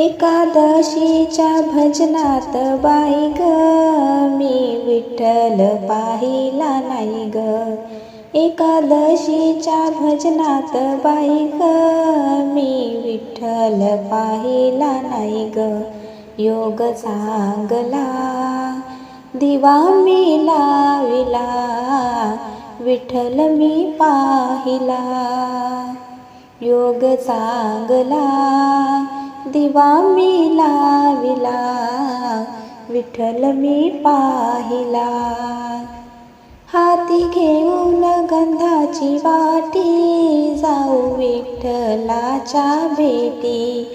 एकादशीच्या भजनात बाई ग. मी विठ्ठल पाहिला नाही ग. एकादशीच्या भजनात बाई ग. मी विठ्ठल पाहिला नाही ग. योग चांगला दिवा मी लाविला विठ्ठल मी पाहिला. योग चांगला दिवा मी लाविला विठ्ठल मी पाहिला. हाती घेऊन गंधाची वाटी जाऊ विठ्ठलाच्या भेटी.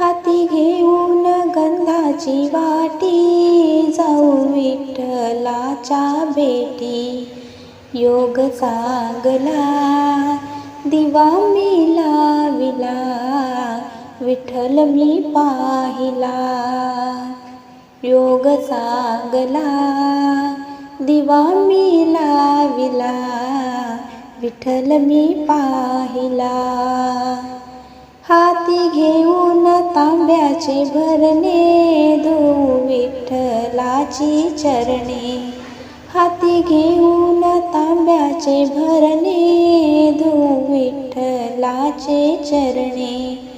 हाती घेऊन गंधाची वाटी जाऊ विठ्ठलाच्या भेटी. योग चांगला दिवा मी लाविला विठ्ठल मी पाहिला योग चांगला दिवा मी लाविला विठ्ठल मी पाहिला. हाती घेऊन तांब्याचे भरणे धुऊ विठ्ठलाची चरणे. हाती घेऊन तांब्याचे भरणे धुऊ विठ्ठलाचे चरणे.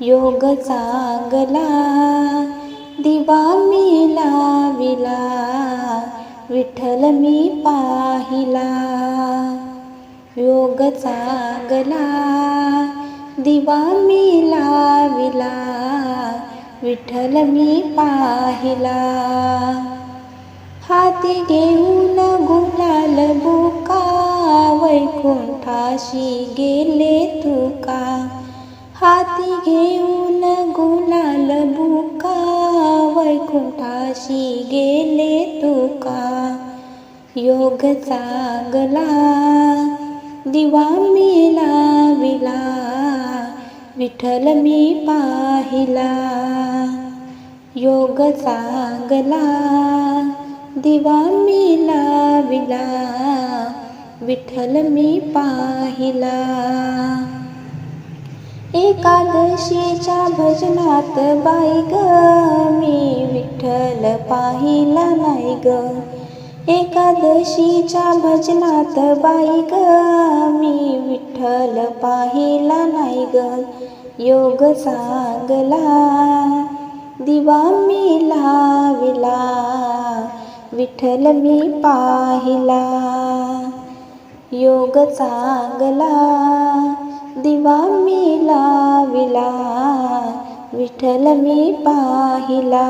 योग चांगला दिवा मी लाविला विठ्ठल मी पाहिला. योग चांगला दिवा मी लाविला विठ्ठल मी पाहिला. हाती घेऊन गुलाल बुका वैकुंठाशी गेले तुका. हाती घेऊन गुलाल बुका वैकुंठाशी गेले तुका? योग चांगला दिवा मी लाविला विठ्ठल मी पाहिला. योग चांगला दिवा मी लाविला विठ्ठल मी पाहिला. एकादशीच्या भजनात बाई ग. मी विठ्ठल पाहिला नाही ग. एकादशीच्या भजनात बाई ग. मी विठ्ठल पाहिला नाही ग. योग सांगला दिवा मी लाविला विठ्ठल मी पाहिला. योग चांगला दिवा मी लाविला विठ्ठल मी पाहिला.